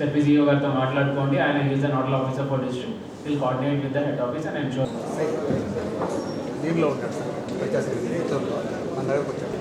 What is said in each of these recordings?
ఒకసారి పిజిఓ గారితో మాట్లాడుకోండి ఆయన is the nodal officer for district will coordinate with the head office and ensure లీవ్లో ఉంటాడు సార్ వచ్చేసి చిత్తూరులో మన దగ్గరకు వచ్చాడు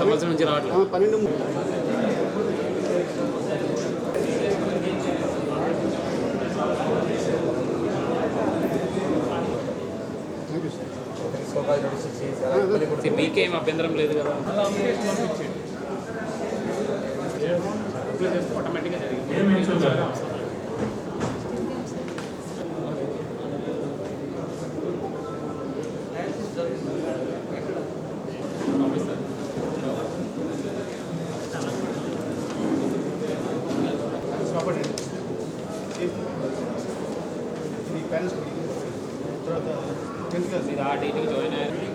సంవత్సరం నుంచి రావట్లేదు. పన్నెండు థ్యాంక్ యూ సార్ మీకే అభ్యంతరం లేదు కదా. ఆటోమేటిక్గా జరిగింది. తర్వాత టెన్త్ క్లాస్ మీరు ఆ డేట్కి జాయిన్ అయ్యారు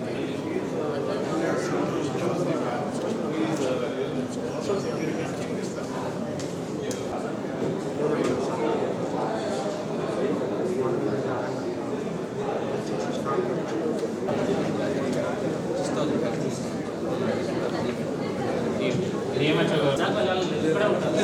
ఏమచ్చు ఇక్కడ ఉంటుంది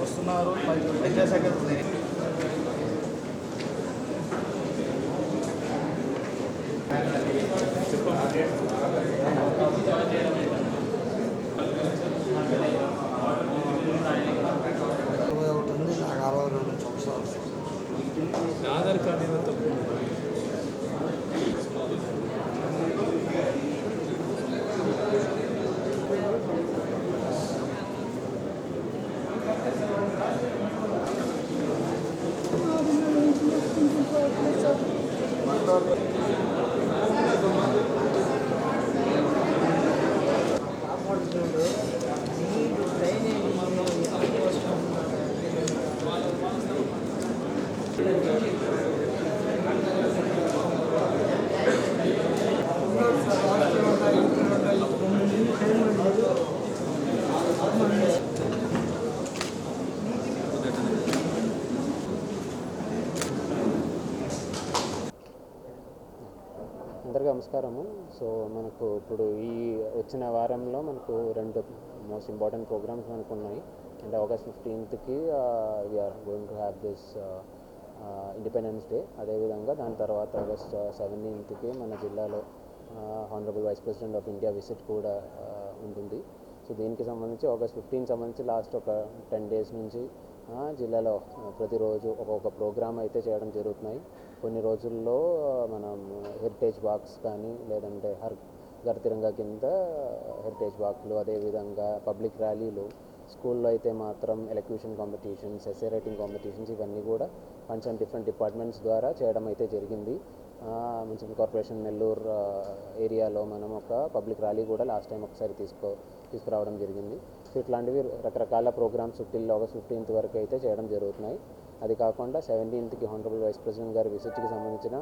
వస్తున్నారు. విద్యాశాఖ ఉంటుంది నాకు అరవై రెండు సంవత్సరాలు দরকার నమస్కారము. సో మనకు ఇప్పుడు ఈ వచ్చిన వారంలో మనకు రెండు మోస్ట్ ఇంపార్టెంట్ ప్రోగ్రామ్స్ మనకు ఉన్నాయి. అంటే August ఫిఫ్టీన్త్కి we are going to have this independence day అదేవిధంగా దాని తర్వాత ఆగస్ట్ సెవెంటీన్త్కి మన జిల్లాలో honourable vice president of India visit కూడా ఉంటుంది. సో దీనికి సంబంధించి ఆగస్ట్ ఫిఫ్టీన్ సంబంధించి లాస్ట్ ఒక టెన్ డేస్ నుంచి జిల్లాలో ప్రతిరోజు ఒక్కొక్క ప్రోగ్రామ్ అయితే చేయడం జరుగుతున్నాయి. కొన్ని రోజుల్లో మనం హెరిటేజ్ వాక్స్ కానీ లేదంటే హర్ గర్తిరంగా కింద హెరిటేజ్ వాక్లు అదేవిధంగా పబ్లిక్ ర్యాలీలు స్కూల్లో అయితే మాత్రం elocution competitions essay writing competitions ఇవన్నీ కూడా కొంచెం డిఫరెంట్ డిపార్ట్మెంట్స్ ద్వారా చేయడం అయితే జరిగింది. మున్సిపల్ కార్పొరేషన్ నెల్లూరు ఏరియాలో మనం ఒక పబ్లిక్ ర్యాలీ కూడా లాస్ట్ టైం ఒకసారి తీసుకో తీసుకురావడం జరిగింది. ఇట్లాంటివి రకరకాల ప్రోగ్రామ్స్ టిల్ ఆగస్ట్ ఫిఫ్టీన్త్ వరకు అయితే చేయడం జరుగుతున్నాయి. అది కాకుండా సెవెంటీన్త్కి హానరబుల్ వైస్ ప్రెసిడెంట్ గారి విజిట్కి సంబంధించిన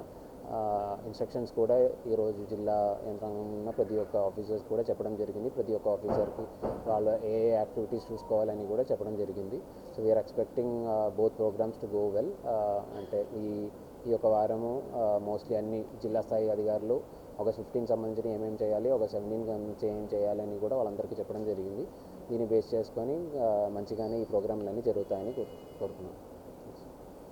ఇన్స్ట్రక్షన్స్ కూడా ఈరోజు జిల్లా యంత్రాంగం ఉన్న ప్రతి ఒక్క ఆఫీసర్స్ కూడా చెప్పడం జరిగింది. ప్రతి ఒక్క ఆఫీసర్కి వాళ్ళ ఏ యాక్టివిటీస్ చూసుకోవాలని కూడా చెప్పడం జరిగింది. So we are expecting both programmes to go well అంటే ఈ ఈ యొక్క వారము మోస్ట్లీ అన్ని జిల్లా స్థాయి అధికారులు ఒక ఫిఫ్టీన్ సంబంధించిన ఏమేమి చేయాలి ఒక సెవెంటీన్ ఏం చేయాలని కూడా వాళ్ళందరికీ చెప్పడం జరిగింది. దీన్ని బేస్ చేసుకొని మంచిగానే ఈ ప్రోగ్రాంలన్నీ జరుగుతాయని కోరు-